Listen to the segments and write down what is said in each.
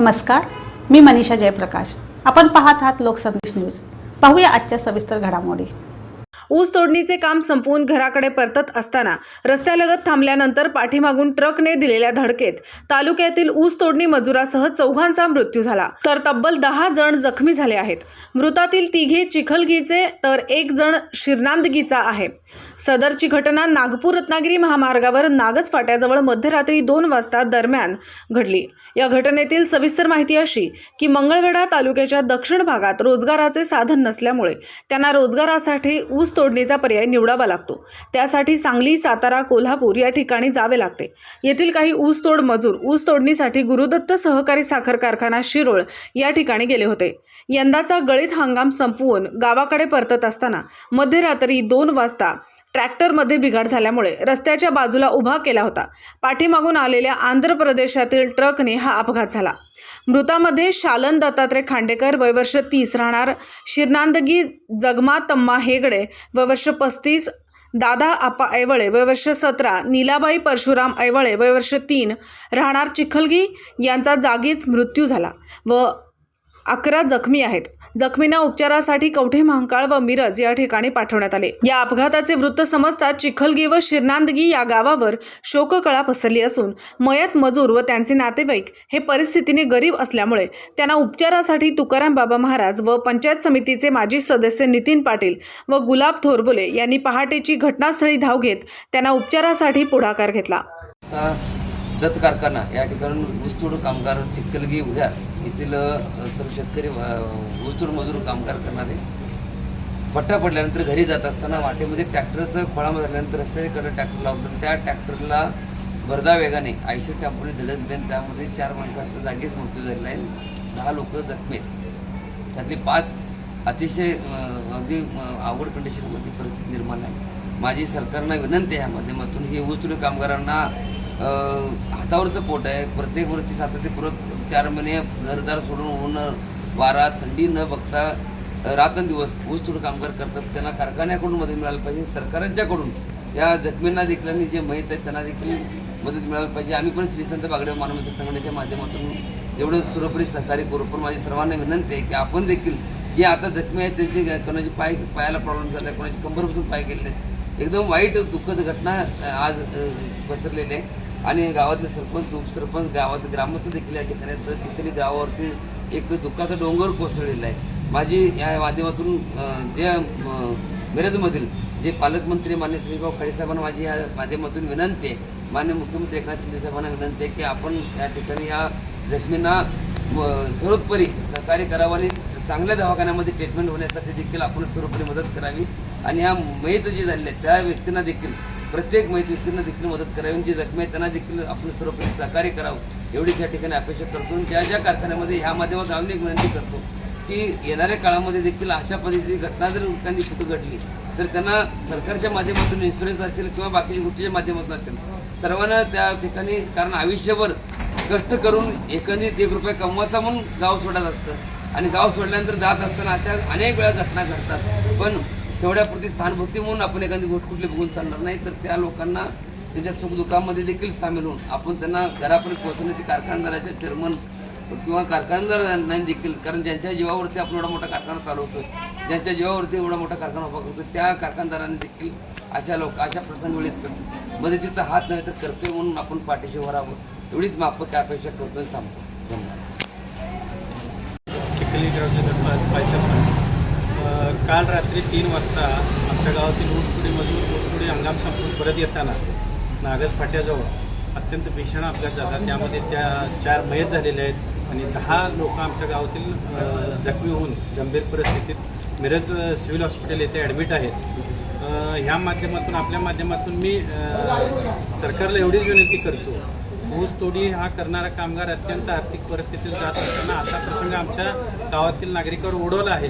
नमस्कार मी मनीषा जयप्रकाश. आपण पाहत आहात लोकसंदेश न्यूज. पाहूया आजच्या सविस्तर घडामोडी. ऊस तोडणीचे काम संपवून घराकडे परतत असताना रस्त्यालगत थांबल्यानंतर पाठीमागून ट्रकने दिलेल्या धडकेत तालुक्यातील ऊस तोडणी मजुरासह चौघांचा मृत्यू झाला. तर तब्बल दहा जण जखमी झाले आहेत. मृतातील तिघे चिखलगीचे तर एक जण शिरनांदगीचा आहे. सदरची घटना नागपूर रत्नागिरी महामार्गावर नागज फाट्याजवळ मध्यरात्री दोन वाजता दरम्यान घडली. या घटनेतील सविस्तर माहिती अशी की मंगळवेढा तालुक्याच्या दक्षिण भागात रोजगाराचे साधन नसल्यामुळे त्यांना रोजगारासाठी ऊस तोडणीचा पर्याय निवडावा लागतो. त्यासाठी सांगली सातारा कोल्हापूर या ठिकाणी जावे लागते. येथील काही ऊसतोड मजूर ऊस तोडणीसाठी गुरुदत्त सहकारी साखर कारखाना शिरोळ या ठिकाणी गेले होते. यंदाचा गळीत हंगाम संपवून गावाकडे परतत असताना मध्यरात्री दोन वाजता ट्रॅक्टरमध्ये बिघाड झाल्यामुळे रस्त्याच्या बाजूला उभा केला होता. पाठीमागून आलेल्या आंध्र प्रदेशातील ट्रकने हा अपघात झाला. मृतामध्ये शालन दत्तात्रय खांडेकर वयवर्ष तीस राहणार शिरनांदगी जगमा तम्मा हेगडे वयवर्ष पस्तीस दादा आपा ऐवळे वयवर्ष सतरा नीलाबाई परशुराम ऐवळे वयवर्ष तीन राहणार चिखलगी यांचा जागीच मृत्यू झाला व अकरा जखमी आहेत. जखमींना उपचारासाठी कवठे महांकाळ व मिरज या ठिकाणी पाठवण्यात आले. या अपघाताचे वृत्त समजता चिखलगी व शिरनांदगी या गावावर शोककळा पसरली असून मयत मजूर व त्यांचे नातेवाईक हे परिस्थितीने गरीब असल्यामुळे त्यांना उपचारासाठी तुकाराम बाबा महाराज व पंचायत समितीचे माजी सदस्य नितीन पाटील व गुलाब थोरबोले यांनी पहाटेची घटनास्थळी धाव घेत त्यांना उपचारासाठी पुढाकार घेतला. आता कारखाना या ठिकाणून ऊसतोड कामगार चिखलगी उद्या येथील सर्व शेतकरी ऊसतोड मजूर कामगार करणारे. पट्टा पडल्यानंतर घरी जात असताना वाटेमध्ये ट्रॅक्टरचं खोळामध्ये झाल्यानंतर रस्त्याकडे ट्रॅक्टर लावतो त्या ट्रॅक्टरला भरदा वेगाने आयशर टेम्पोने धडक दिली आणि त्यामध्ये चार माणसांचा जागीच मृत्यू झालेला आहे. दहा लोक जखमी आहेत. त्यातले पाच अतिशय अगदी आवड अवघड कंडिशनमध्ये परिस्थिती निर्माण आहे. माझी सरकारनं विनंती आहे माध्यमातून ही ऊसतोड कामगारांना हातावरचं पोट आहे. प्रत्येक वर्षी सातत्यपूर्वक चार महिने घरदार सोडून ऊन वारा थंडी न बघता रात्रंदिवस ऊसतोड कामगार करतात. त्यांना कारखान्याकडून मदत मिळायला पाहिजे सरकारांच्याकडून. या जखमींना देखील आणि जे माहीत आहेत त्यांना देखील मदत मिळायला पाहिजे. आम्ही पण श्री संत बागडे मानवमित्र संघटनेच्या माध्यमातून एवढं सर्वोपरी सहकार्य करू. पण माझी सर्वांना विनंती आहे की आपण देखील जे आता जखमी आहेत त्यांचे कोणाची पाय पायाला प्रॉब्लेम झाला आहे कोणाची कंबरपासून पाय गेलेले आहेत. एकदम वाईट दुःखद घटना आज पसरलेली आहे. आणि गावातले सरपंच उपसरपंच गावात ग्रामस्थ देखील या ठिकाणी तर चिखली गावावरती एक दुःखाचा डोंगर कोसळलेला आहे. माझी या माध्यमातून जे मिरजमधील जे पालकमंत्री मान्य श्रीभाऊ खाडे साहेबांना माझी या माध्यमातून विनंती आहे. मान्य मुख्यमंत्री एकनाथ शिंदे साहेबांना विनंती आहे की आपण या ठिकाणी या जखमींना म, सर्वोत्परी सहकार्य करावं आणि चांगल्या दवाखान्यामध्ये ट्रीटमेंट होण्यासाठी देखील आपण सर्वोपरी मदत करावी. आणि या मयत जे झालेले आहेत त्या व्यक्तींना देखील प्रत्येक मयत देखील मदत करावी. जी जखमी आहेत त्यांना देखील आपण सर्वोपरी सहकार्य करावं. एवढीच या ठिकाणी अपेक्षा करतो आणि ज्या ज्या कारखान्यामध्ये ह्या माध्यमात आम्ही एक विनंती करतो की येणाऱ्या काळामध्ये देखील अशा पद्धतीची घटना जर एखादी कुठं घडली तर त्यांना सरकारच्या माध्यमातून इन्शुरन्स असेल किंवा बाकीच्या गोष्टीच्या माध्यमातून असेल सर्वांना त्या ठिकाणी कारण आयुष्यभर कष्ट करून एकंदरीत एक रुपये कमवायचा म्हणून गाव सोडत असतं. आणि गाव सोडल्यानंतर जात असताना अशा अनेक वेळा घटना घडतात. पण तेवढ्यापुरती सहानुभूती म्हणून आपण एखादी गोष्ट कुठली बघून चालणार नाही तर त्या लोकांना त्यांच्या सुखदुःखामध्ये देखील सामील होऊन आपण त्यांना घरापर्यंत पोहोचवण्याची कारखानदाराच्या चेअरमन किंवा कारखानदार नाही देखील कारण ज्यांच्या जीवावरती आपण एवढा मोठा कारखाना चालवतो ज्यांच्या जीवावरती एवढा मोठा कारखाना उभा करतो त्या कारखानदारांनी देखील अशा लोक अशा प्रसंगवेळेस मदतीचा हात नाही तर करतोय म्हणून आपण पाठीशी भरावं एवढीच माफक अपेक्षा करतो आणि थांबतो धन्यवाद. चिखली गावचे सरपंच काल रात्री तीन वाजता आमच्या गावातील ऊसपुडीमधून ऊसपुडी हंगाम संपून परत येताना नागज फाट्याजवळ अत्यंत भीषण अपघात झाला. त्यामध्ये त्या चार मयत झालेल्या आहेत आणि दहा लोक आमच्या गावातील जखमी होऊन गंभीर परिस्थितीत मिरज सिव्हिल हॉस्पिटल येथे ॲडमिट आहेत. ह्या माध्यमातून आपल्या माध्यमातून मी सरकारला एवढीच विनंती करतो ऊस तोडी हा करणारा कामगार अत्यंत आर्थिक परिस्थितीत जात असताना असा प्रसंग आमच्या गावातील नागरिकांवर ओढवला आहे.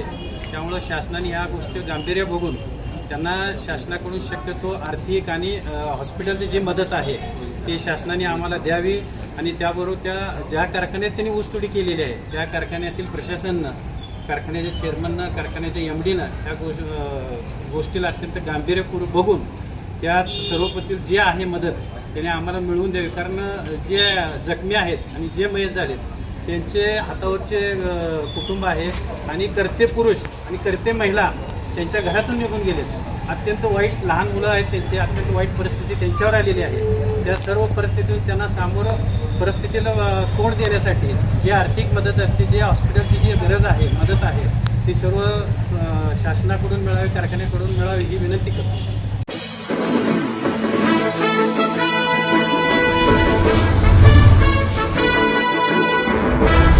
त्यामुळं शासनाने ह्या गोष्टी गांभीर्य बघून त्यांना शासनाकडून शक्यतो आर्थिक आणि हॉस्पिटलची जी मदत आहे ती शासनाने आम्हाला द्यावी आणि त्याबरोबर त्या ज्या कारखान्यात त्यांनी ऊसतोडी केलेली आहे त्या कारखान्यातील प्रशासनानं कारखान्याच्या चेअरमननं कारखान्याच्या एम डीनं त्या गोष गोष्टीला अत्यंत गांभीर्यपूर्वक बघून त्यात सर्वपती जे आहे मदत त्याने आम्हाला मिळवून द्यावी. कारण जे जखमी आहेत आणि जे मयत झालेत त्यांचे हातावरचे कुटुंब आहे आणि करते पुरुष आणि करते महिला त्यांच्या घरातून निघून गेलेत. अत्यंत वाईट लहान मुलं आहेत त्यांची अत्यंत वाईट परिस्थिती त्यांच्यावर आलेली आहे. त्या सर्व परिस्थितीतून त्यांना सामोरं परिस्थितीला तोंड देण्यासाठी जी आर्थिक मदत असते जी हॉस्पिटलची जी गरज आहे मदत आहे ती सर्व शासनाकडून मिळावी कारखान्याकडून मिळावी ही विनंती करतो.